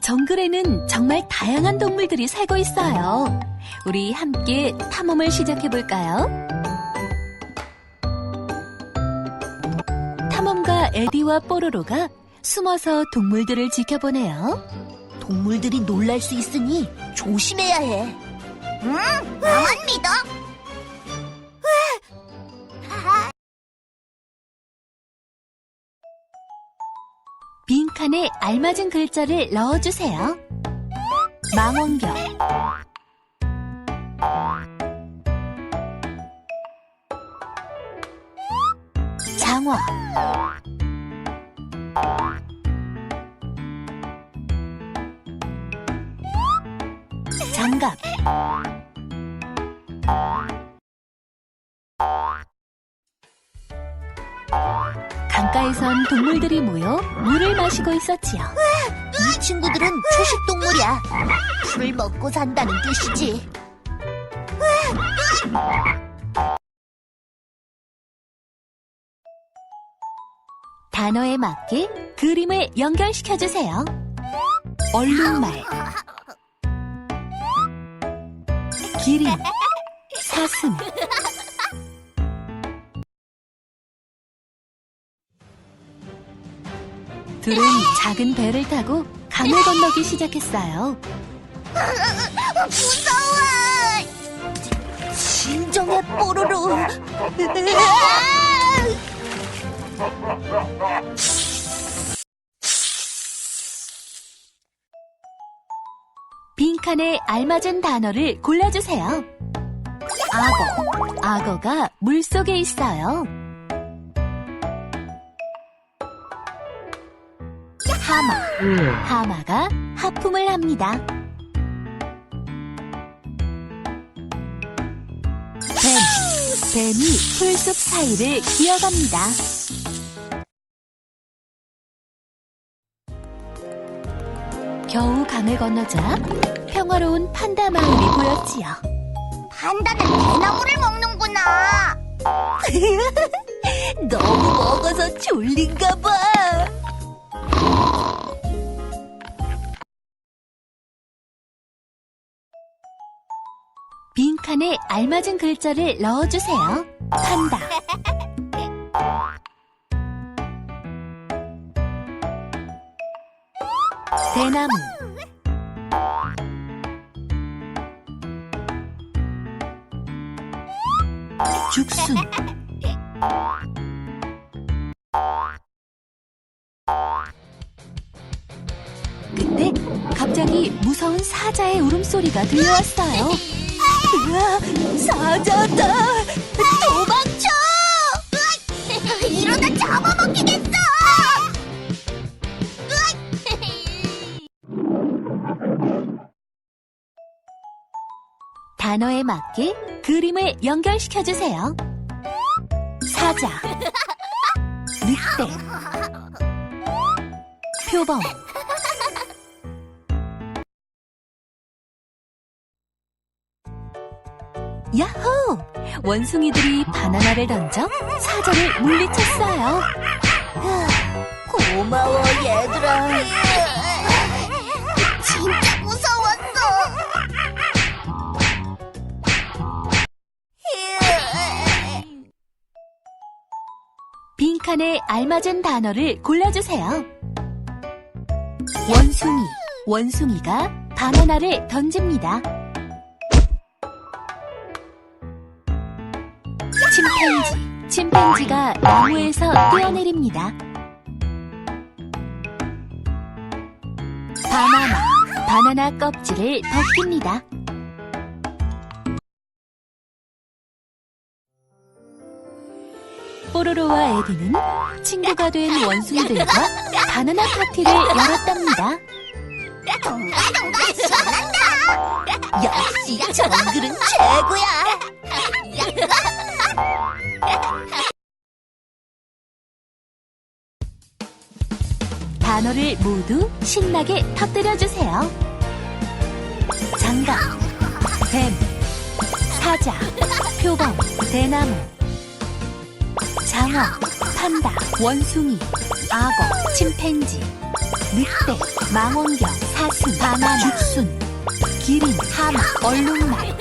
정글에는 정말 다양한 동물들이 살고 있어요. 우리 함께 탐험을 시작해 볼까요? 탐험가 에디와 뽀로로가 숨어서 동물들을 지켜보네요. 동물들이 놀랄 수 있으니 조심해야 해. 응, 나만 믿어. 빈칸에 알맞은 글자를 넣어주세요. 망원경. 장화. 장갑 강가에선 동물들이 모여 물을 마시고 있었지요. 이 친구들은 초식 동물이야. 풀을 먹고 산다는 뜻이지. 단어에 맞게 그림을 연결시켜 주세요. 얼룩말, 기린, 사슴. 둘은 작은 배를 타고 강을 건너기 시작했어요. 무서워. 진정해, 뽀로로. 빈칸에 알맞은 단어를 골라주세요. 악어. 악어가 물 속에 있어요. 하마. 하마가 하품을 합니다. 뱀. 뱀이 풀숲 사이를 기어갑니다. 겨우 강을 건너자 평화로운 판다 마을이 보였지요. 판다는 대나무를 먹는구나. 너무 먹어서 졸린가 봐. 빈 칸에 알맞은 글자를 넣어주세요. 판다. 대나무. 죽순. 그때 갑자기 무서운 사자의 울음소리가 들려왔어요. 사자다. 도망쳐. 이러다 잡아먹히겠어. 단어에 맞게 그림을 연결시켜 주세요. 사자, 늑대, 표범, 야호! 원숭이들이 바나나를 던져 사자를 물리쳤어요. 고마워, 얘들아. 진짜 무서웠어. 빈칸에 알맞은 단어를 골라주세요. 원숭이, 원숭이가 바나나를 던집니다. 침팬지, 침팬지가 나무에서 뛰어내립니다. 바나나, 바나나 껍질을 벗깁니다. 뽀로로와 에디는 친구가 된 원숭이들과 바나나 파티를 열었답니다. 동가 동가 신난다. 역시 정글은 최고야. 단어를 모두 신나게 터뜨려주세요. 장갑, 뱀, 사자, 표범, 대나무, 장어, 판다, 원숭이, 악어, 침팬지, 늑대, 망원경, 사슴, 바나나, 죽순, 기린, 하마, 얼룩말,